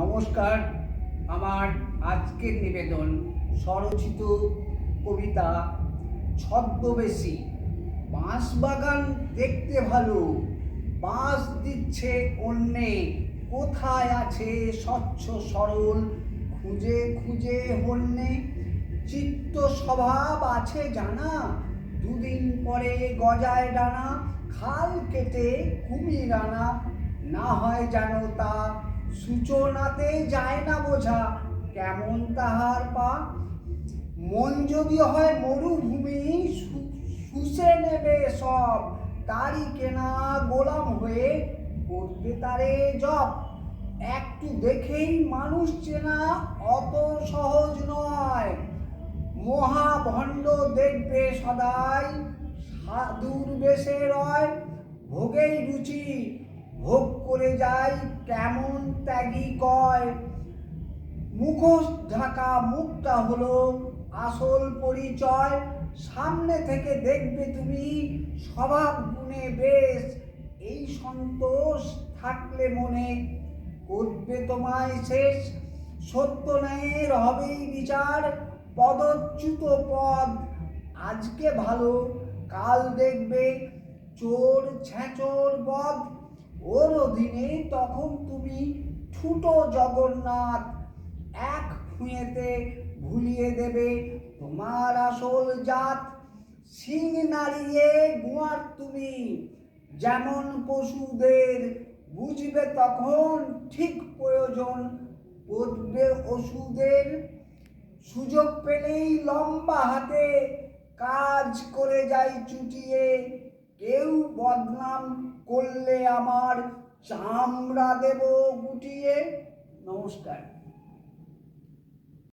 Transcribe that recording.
নমস্কার। আমার আজকের নিবেদন স্বরচিত কবিতা ছদ্মবেশী বাঁশ বাগান দেখতে ভালো, বাঁশ দিচ্ছে অন্যে, কোথায় আছে স্বচ্ছ সরল, খুঁজে খুঁজে হন্যে চিত্ত স্বভাব আছে জানা, দুদিন পরে গজায় ডানা, খাল কেটে কুমির আনা, না হয় জানো তা সূচনাতে যায় না বোঝা, কেমন তাহার পা? মন যদি হয় মরুভূমি শুষে নেবে সব। তারই কেনা গোলাম হয়ে করবে তারে জব একটু দেখেই মানুষ চেনা অত সহজ নয়। মহাভণ্ড দেখবে সদাই, সাধুর বেশে রয়। ভোগেই রুচি, ভোগ করে যায় কেমন ত্যাগী কয়? মুখোশ ঢাকা মুখটা হলো আসল পরিচয়। সামনে থেকে দেখবে তুমি স্বভাব গুণে বেশ। এই সন্তোষ থাকলে মনে করবে তোমায় শেষ। সত্য ন্যায়ের হবেই বিচার, পদচ্যুত পদ। আজকে ভালো, কাল দেখবে চোর ছেঁচোর বধ। ওর অধীনে তখন তুমি ঠুটো জগন্নাথ এক ফুঁয়েতে ভুলিয়ে দেবে তোমার আসল জাত। সিং নাড়িয়ে গুয়ার তুমি, যেমন পশুদের বুঝবে তখন ঠিক প্রয়োজন পড়বে ওষুধের। সুযোগ পেলেই লম্বা হাতে কাজ করে যাই চুটিয়ে কেউ বদনাম করলে আমার চামড়া দেব গুটিয়ে। নমস্কার।